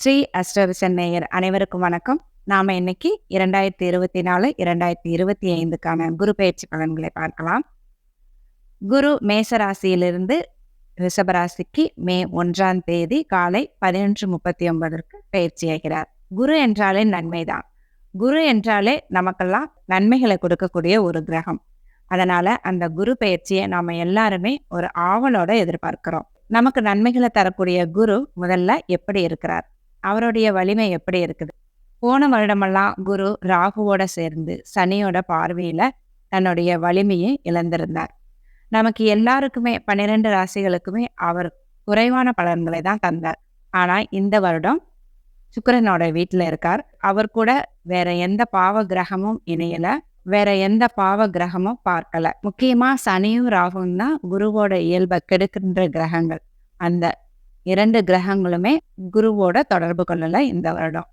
ஸ்ரீ அஷ்டவிசன் நேயர் அனைவருக்கும் வணக்கம். நாம இன்னைக்கு இரண்டாயிரத்தி இருபத்தி நாலு இரண்டாயிரத்தி இருபத்தி ஐந்துக்கான குரு பயிற்சி பலன்களை பார்க்கலாம். குரு மேசராசியிலிருந்து ரிஷபராசிக்கு மே ஒன்றாம் தேதி காலை பதினொன்று முப்பத்தி ஒன்பதற்கு பயிற்சியாகிறார் குரு என்றாலே நன்மைதான் குரு என்றாலே நமக்கெல்லாம் நன்மைகளை கொடுக்கக்கூடிய ஒரு கிரகம். அதனால அந்த குரு பயிற்சியை நாம எல்லாருமே ஒரு ஆவலோட எதிர்பார்க்கிறோம். நமக்கு நன்மைகளை தரக்கூடிய குரு முதல்ல எப்படி இருக்கிறார்? அவருடைய வலிமை எப்படி இருக்குது? போன வருடமெல்லாம் குரு ராகுவோட சேர்ந்து சனியோட பார்வையில தன்னுடைய வலிமையை இழந்திருந்தார். நமக்கு எல்லாருக்குமே பன்னிரெண்டு ராசிகளுக்குமே அவர் குறைவான பலன்களை தான் தந்தார். ஆனா இந்த வருடம் சுக்கிரனோட வீட்டில் இருக்கார். அவர் கூட வேற எந்த பாவ கிரகமும் இணையல. வேற எந்த பாவ கிரகமும் பார்க்கல. முக்கியமா சனியும் ராகுவும் தான் குருவோட இயல்பை கெடுக்கின்ற கிரகங்கள். அந்த இரண்டு கிரகங்களுமே குருவோட தொடர்பு கொள்ளலை இந்த வருடம்.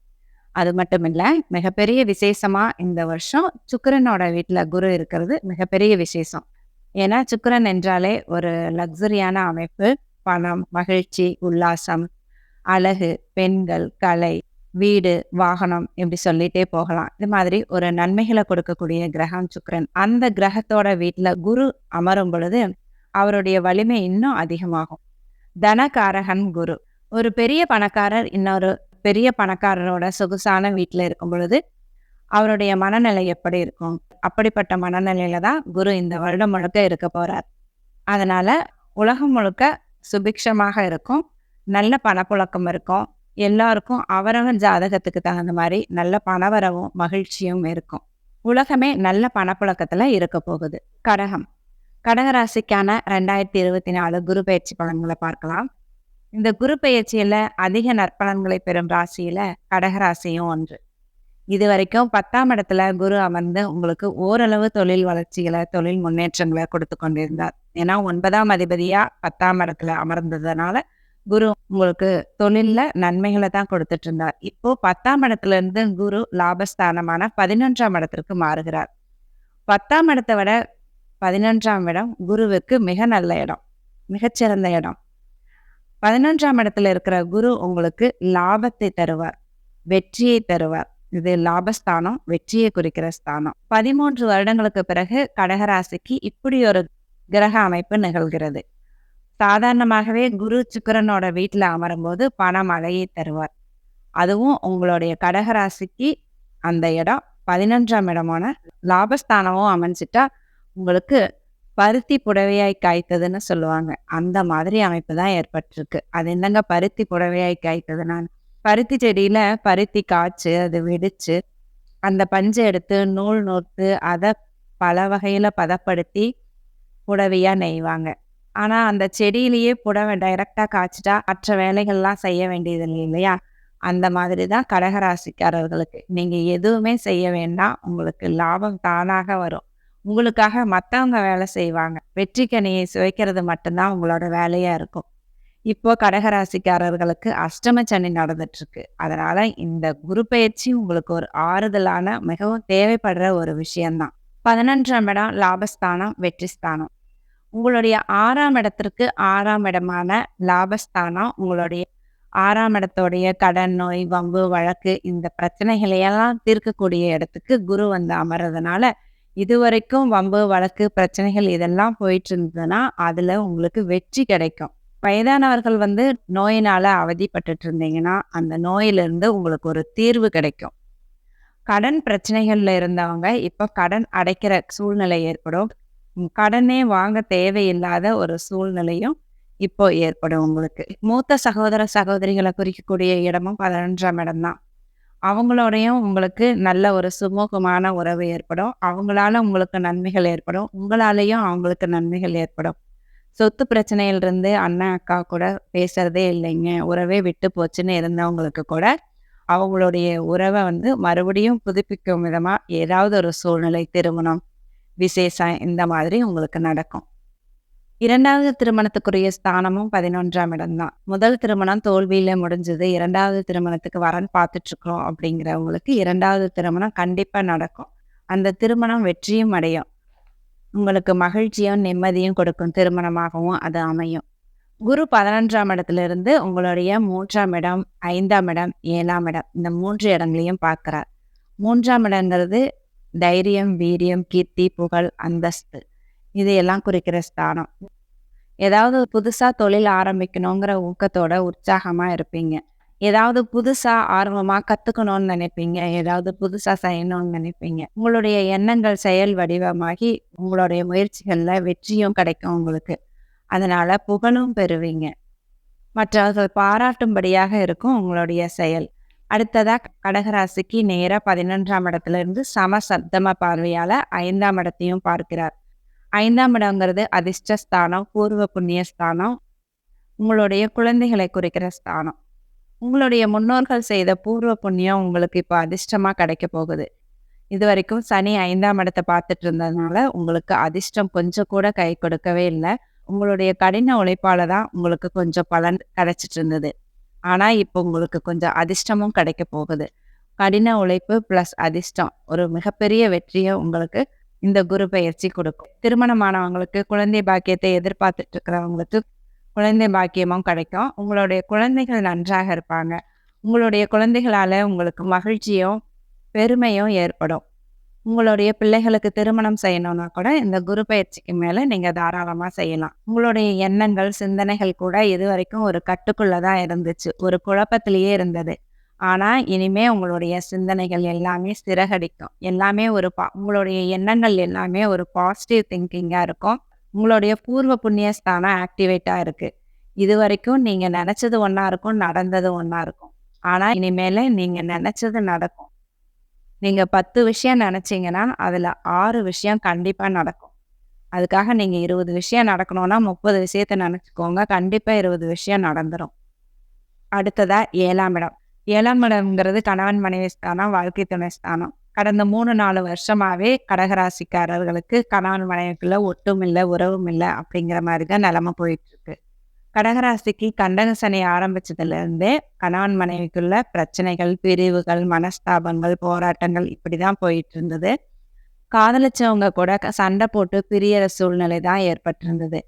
அது மட்டும் இல்லை மிகப்பெரிய விசேஷமா இந்த வருஷம் சுக்கரனோட வீட்டில் குரு இருக்கிறது மிகப்பெரிய விசேஷம். ஏன்னா சுக்கிரன் என்றாலே ஒரு லக்ஸரியான அமைப்பு. பணம் மகிழ்ச்சி உல்லாசம் அழகு பெண்கள் கலை வீடு வாகனம் இப்படி சொல்லிட்டே போகலாம். இது மாதிரி ஒரு நன்மைகளை கொடுக்கக்கூடிய கிரகம் சுக்கரன். அந்த கிரகத்தோட வீட்டில் குரு அமரும் பொழுது அவருடைய வலிமை இன்னும் அதிகமாகும். தனகாரகன் குரு. ஒரு பெரிய பணக்காரர் இன்னொரு பெரிய பணக்காரரோட சொகுசான வீட்டில் இருக்கும் பொழுது அவருடைய மனநிலை எப்படி இருக்கும்? அப்படிப்பட்ட மனநிலையில தான் குரு இந்த வருடம் முழுக்க இருக்க போறார். அதனால உலகம் முழுக்க சுபிக்ஷமாக இருக்கும் நல்ல பணப்புழக்கம் இருக்கும் எல்லாருக்கும் அவரவன் ஜாதகத்துக்கு தகுந்த மாதிரி நல்ல பணவரவும் மகிழ்ச்சியும் இருக்கும். உலகமே நல்ல பணப்புழக்கத்துல இருக்க போகுது. கடகம். கடகராசிக்கான ரெண்டாயிரத்தி இருபத்தி நாலு குரு பயிற்சி பலன்களை பார்க்கலாம். இந்த குரு பயிற்சியில அதிக நற்பலன்களை பெறும் ராசியில கடகராசியும் ஒன்று. இது வரைக்கும் பத்தாம் இடத்துல குரு அமர்ந்து உங்களுக்கு ஓரளவு தொழில் வளர்ச்சிகளை தொழில் முன்னேற்றங்களை கொடுத்து கொண்டிருந்தார். ஏன்னா ஒன்பதாம் அதிபதியா பத்தாம் இடத்துல அமர்ந்ததுனால குரு உங்களுக்கு தொழில்ல நன்மைகளை தான் கொடுத்துட்டு இருந்தார். இப்போ பத்தாம் இடத்துல இருந்து குரு லாபஸ்தானமான பதினொன்றாம் இடத்திற்கு மாறுகிறார். பத்தாம் இடத்தை விட பதினொன்றாம் இடம் குருவுக்கு மிக நல்ல இடம் மிகச்சிறந்த இடம். பதினொன்றாம் இடத்துல இருக்கிற குரு உங்களுக்கு லாபத்தை தருவார் வெற்றியை தருவார். இது லாபஸ்தானம் வெற்றியை குறிக்கிற ஸ்தானம். பதிமூன்று வருடங்களுக்கு பிறகு கடகராசிக்கு இப்படி ஒரு கிரக அமைப்பு நிகழ்கிறது. சாதாரணமாகவே குரு சுக்கிரனோட வீட்டில் அமரும்போது பண மழையை தருவார். அதுவும் உங்களுடைய கடகராசிக்கு அந்த இடம் பதினொன்றாம் இடமான லாபஸ்தானமும் அமைஞ்சிட்டா உங்களுக்கு பருத்தி புடவையாய் காய்த்ததுன்னு சொல்லுவாங்க. அந்த மாதிரி அமைப்பு தான் ஏற்பட்டிருக்கு. அது என்னங்க பருத்தி புடவையாய் காய்த்ததுன்னா பருத்தி செடியில பருத்தி காய்ச்சி அது வெடிச்சு அந்த பஞ்சை எடுத்து நூல் நூற்று அதை பல வகையில பதப்படுத்தி புடவையா நெய்வாங்க. ஆனா அந்த செடியிலேயே புடவை டைரக்டா காய்ச்சிட்டா மற்ற வேலைகள்லாம் செய்ய வேண்டியது இல்லை இல்லையா? அந்த மாதிரி தான் கடகராசிக்காரர்களுக்கு. நீங்க எதுவுமே செய்ய வேண்டாம். உங்களுக்கு லாபம் தானாக வரும். உங்களுக்காக மற்றவங்க வேலை செய்வாங்க. வெற்றிக்கனியை சுவைக்கிறது மட்டும்தான் உங்களோட வேலையாக இருக்கும். இப்போ கடகராசிக்காரர்களுக்கு அஷ்டம சனி நடந்துட்டு இருக்கு அதனால இந்த குரு பயிற்சி உங்களுக்கு ஒரு ஆறுதலான மிகவும் தேவைப்படுற ஒரு விஷயம்தான். பதினொன்றாம் இடம் லாபஸ்தானம் வெற்றி ஸ்தானம் உங்களுடைய ஆறாம் இடத்திற்கு ஆறாம் இடமான லாபஸ்தானம் உங்களுடைய ஆறாம் இடத்தோடைய கடன் நோய் வம்பு வழக்கு இந்த பிரச்சனைகளையெல்லாம் தீர்க்கக்கூடிய இடத்துக்கு குரு வந்து அமர்றதுனால இதுவரைக்கும் வம்பு வழக்கு பிரச்சனைகள் இதெல்லாம் போயிட்டு இருந்ததுன்னா அதில் உங்களுக்கு வெற்றி கிடைக்கும். வயதானவர்கள் வந்து நோயினால் அவதிப்பட்டுட்டு இருந்தீங்கன்னா அந்த நோயிலிருந்து உங்களுக்கு ஒரு தீர்வு கிடைக்கும். கடன் பிரச்சனைகளில் இருந்தவங்க இப்போ கடன் அடைக்கிற சூழ்நிலை ஏற்படும். கடனே வாங்க தேவையில்லாத ஒரு சூழ்நிலையும் இப்போ ஏற்படும் உங்களுக்கு. மூத்த சகோதர சகோதரிகளை குறிக்கக்கூடிய இடமும் பதினொன்றாம் இடம் தான். அவங்களோடையும் உங்களுக்கு நல்ல ஒரு சுமூகமான உறவு ஏற்படும். அவங்களால உங்களுக்கு நன்மைகள் ஏற்படும். உங்களாலேயும் அவங்களுக்கு நன்மைகள் ஏற்படும். சொத்து பிரச்சனையிலிருந்து அண்ணன் அக்கா கூட பேசுறதே இல்லைங்க. உறவே விட்டு போச்சுன்னு இருந்தவங்களுக்கு கூட அவங்களுடைய உறவை வந்து மறுபடியும் புதுப்பிக்கும் விதமாக ஏதாவது ஒரு சூழ்நிலை திருமணம் விசேஷம் இந்த மாதிரி உங்களுக்கு நடக்கும். இரண்டாவது திருமணத்துக்குரிய ஸ்தானமும் பதினொன்றாம் இடம்தான். முதல் திருமணம் தோல்வியில முடிஞ்சது. இரண்டாவது திருமணத்துக்கு வரன் பார்த்துட்டு இருக்கோம் அப்படிங்கிறவங்களுக்கு இரண்டாவது திருமணம் கண்டிப்பா நடக்கும். அந்த திருமணம் வெற்றியும் அடையும். உங்களுக்கு மகிழ்ச்சியும் நிம்மதியும் கொடுக்கும் திருமணமாகவும் அது அமையும். குரு பதினொன்றாம் இடத்திலிருந்து உங்களுடைய மூன்றாம் இடம் ஐந்தாம் இடம் ஏழாம் இடம் இந்த மூன்று இடங்களையும் பார்க்கிறார். மூன்றாம் இடங்கிறது தைரியம் வீரியம் கீர்த்தி புகழ் அந்தஸ்து. இதையெல்லாம் குறிக்கிற ஸ்தானம். ஏதாவது புதுசாக தொழில் ஆரம்பிக்கணுங்கிற ஊக்கத்தோட உற்சாகமாக இருப்பீங்க. ஏதாவது புதுசாக ஆர்வமாக கற்றுக்கணும்னு நினைப்பீங்க. ஏதாவது புதுசாக செய்யணும்னு நினைப்பீங்க. உங்களுடைய எண்ணங்கள் செயல் வடிவமாகி உங்களுடைய முயற்சிகளில் வெற்றியும் கிடைக்கும் உங்களுக்கு. அதனால் புகழும் பெறுவீங்க. மற்றவர்கள் பாராட்டும்படியாக இருக்கும் உங்களுடைய செயல். அடுத்ததாக கடகராசிக்கு நேராக பதினொன்றாம் இடத்துலேருந்து சம சப்தம பார்வையால் ஐந்தாம் இடத்தையும் பார்க்கிறார். ஐந்தாம் இடங்கிறது அதிர்ஷ்ட ஸ்தானம் பூர்வ புண்ணிய ஸ்தானம் உங்களுடைய குழந்தைகளை குறிக்கிற ஸ்தானம். உங்களுடைய முன்னோர்கள் செய்த பூர்வ புண்ணியம் உங்களுக்கு இப்போ அதிர்ஷ்டமாக கிடைக்க போகுது. இது வரைக்கும் சனி ஐந்தாம் இடத்தை பார்த்துட்டு இருந்ததுனால உங்களுக்கு அதிர்ஷ்டம் கொஞ்சம் கூட கை கொடுக்கவே இல்லை. உங்களுடைய கடின உழைப்பால தான் உங்களுக்கு கொஞ்சம் பலன் கிடைச்சிட்டு இருந்தது. ஆனால் இப்போ உங்களுக்கு கொஞ்சம் அதிர்ஷ்டமும் கிடைக்க போகுது. கடின உழைப்பு ப்ளஸ் அதிர்ஷ்டம் ஒரு மிகப்பெரிய வெற்றியை உங்களுக்கு இந்த குரு பயிற்சி கொடுக்கும். திருமணமானவங்களுக்கு குழந்தை பாக்கியத்தை எதிர்பார்த்துட்டு இருக்கிறவங்களுக்கு குழந்தை பாக்கியமும் கிடைக்கும். உங்களுடைய குழந்தைகள் நன்றாக இருப்பாங்க. உங்களுடைய குழந்தைகளால உங்களுக்கு மகிழ்ச்சியும் பெருமையும் ஏற்படும். உங்களுடைய பிள்ளைகளுக்கு திருமணம் செய்யணும்னா கூட இந்த குரு பயிற்சிக்கு மேலே நீங்கள் தாராளமாக செய்யலாம். உங்களுடைய எண்ணங்கள் சிந்தனைகள் கூட இது வரைக்கும் ஒரு கட்டுக்குள்ளதான் இருந்துச்சு. ஒரு குழப்பத்திலேயே இருந்தது. ஆனால் இனிமே உங்களுடைய சிந்தனைகள் எல்லாமே சிறகடிக்கும். எல்லாமே ஒரு பா உங்களுடைய எண்ணங்கள் எல்லாமே ஒரு பாசிட்டிவ் திங்கிங்காக இருக்கும். உங்களுடைய பூர்வ புண்ணிய ஸ்தானம் ஆக்டிவேட்டாக இருக்குது இது வரைக்கும் நீங்கள் நினச்சது ஒன்றா இருக்கும் நடந்தது ஒன்றா இருக்கும். ஆனால் இனிமேல நீங்கள் நினச்சது நடக்கும். நீங்கள் பத்து விஷயம் நினச்சிங்கன்னா அதில் ஆறு விஷயம் கண்டிப்பாக நடக்கும். அதுக்காக நீங்கள் இருபது விஷயம் நடக்கணும்னா முப்பது விஷயத்த நினச்சிக்கோங்க. கண்டிப்பாக இருபது விஷயம் நடந்துடும் அடுத்ததாக ஏழாம் இடம். ஏழாம் இடம்ங்கிறது கணவன் மனைவி ஸ்தானம் வாழ்க்கை துணை ஸ்தானம். கடந்த மூணு நாலு வருஷமாவே கடகராசிக்காரர்களுக்கு கணவன் மனைவிக்குள்ள ஒட்டும் இல்லை உறவும் இல்லை அப்படிங்கிற மாதிரி தான் நிலமை போயிட்டு இருக்கு கடகராசிக்கு கண்டக சனி ஆரம்பிச்சதுலேருந்தே கணவன் மனைவிக்குள்ள பிரச்சனைகள் பிரிவுகள் மனஸ்தாபங்கள் போராட்டங்கள் இப்படிதான் போயிட்டு இருந்தது காதலிச்சவங்க கூட சண்டை போட்டு பிரியற சூழ்நிலை தான் ஏற்பட்டிருந்தது.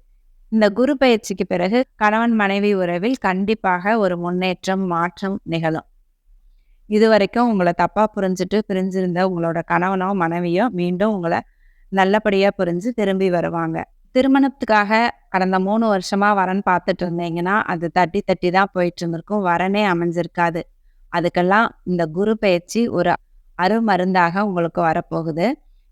இந்த குரு பயிற்சிக்கு பிறகு கணவன் மனைவி உறவில் கண்டிப்பாக ஒரு முன்னேற்றம் மாற்றம் நிகழும். இது வரைக்கும் உங்களை தப்பாக புரிஞ்சுட்டு பிரிஞ்சிருந்த உங்களோட கணவனோ மனைவியோ மீண்டும் உங்களை நல்லபடியாக புரிஞ்சு திரும்பி வருவாங்க. திருமணத்துக்காக கடந்த மூணு வருஷமா வரன் பார்த்துட்டு இருந்தீங்கன்னா அது தட்டி தட்டி தான் போயிட்டு இருந்திருக்கும் வரனே அமைஞ்சிருக்காது. அதுக்கெல்லாம் இந்த குரு பயிற்சி ஒரு அருமருந்தாக உங்களுக்கு வரப்போகுது.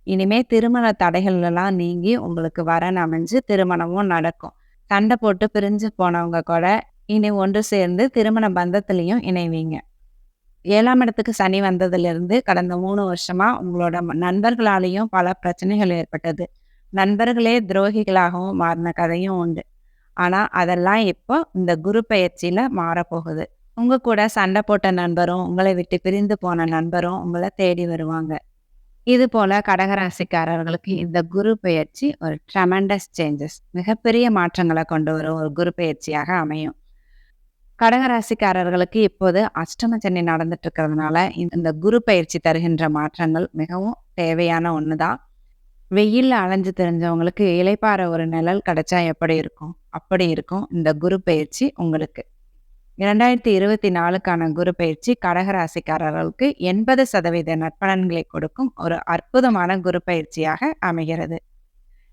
இனிமே திருமண தடைகள்லாம் நீங்கி உங்களுக்கு வரன் அமைஞ்சு திருமணமும் நடக்கும். சண்டை போட்டு பிரிஞ்சு போனவங்க கூட இனி ஒன்று சேர்ந்து திருமண பந்தத்திலையும் இணைவீங்க. ஏழாம் இடத்துக்கு சனி வந்ததுலேருந்து கடந்த மூணு வருஷமா உங்களோட ம- நண்பர்களாலேயும் பல பிரச்சனைகள் ஏற்பட்டது. நண்பர்களே துரோகிகளாகவும் மாறின கதையும் உண்டு. ஆனால் அதெல்லாம் இப்போ இந்த குரு பயிற்சியில் மாறப்போகுது. உங்கள் கூட சண்டை போட்ட நண்பரும் உங்களை விட்டு பிரிந்து போன நண்பரும் உங்களை தேடி வருவாங்க. இது போல கடகராசிக்காரர்களுக்கு இந்த குரு பயிற்சி ஒரு ட்ரமெண்டஸ் சேஞ்சஸ் மிகப்பெரிய மாற்றங்களை கொண்டு வரும் ஒரு குரு பயிற்சியாக அமையும். கடகராசிக்காரர்களுக்கு இப்போது அஷ்டம சனி நடந்துட்டு இருக்கிறதுனால இந்த குரு பயிற்சி தருகின்ற மாற்றங்கள் மிகவும் தேவையான ஒன்று தான் வெயிலில் அலைஞ்சு தெரிஞ்சவங்களுக்கு இலைப்பாற ஒரு நிழல் கிடைச்சா எப்படி இருக்கும்? அப்படி இருக்கும் இந்த குரு பயிற்சி உங்களுக்கு. இரண்டாயிரத்தி இருபத்தி நாலுக்கான குரு பயிற்சி கடகராசிக்காரர்களுக்கு எண்பது சதவீத நற்பலன்களை கொடுக்கும் ஒரு அற்புதமான குரு பயிற்சியாக அமைகிறது.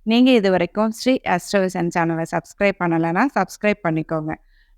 நீங்கள் இது வரைக்கும் ஸ்ரீ அஸ்ட்ரோவிசன் சேனலை சப்ஸ்கிரைப் பண்ணலைன்னா சப்ஸ்கிரைப் பண்ணிக்கோங்க.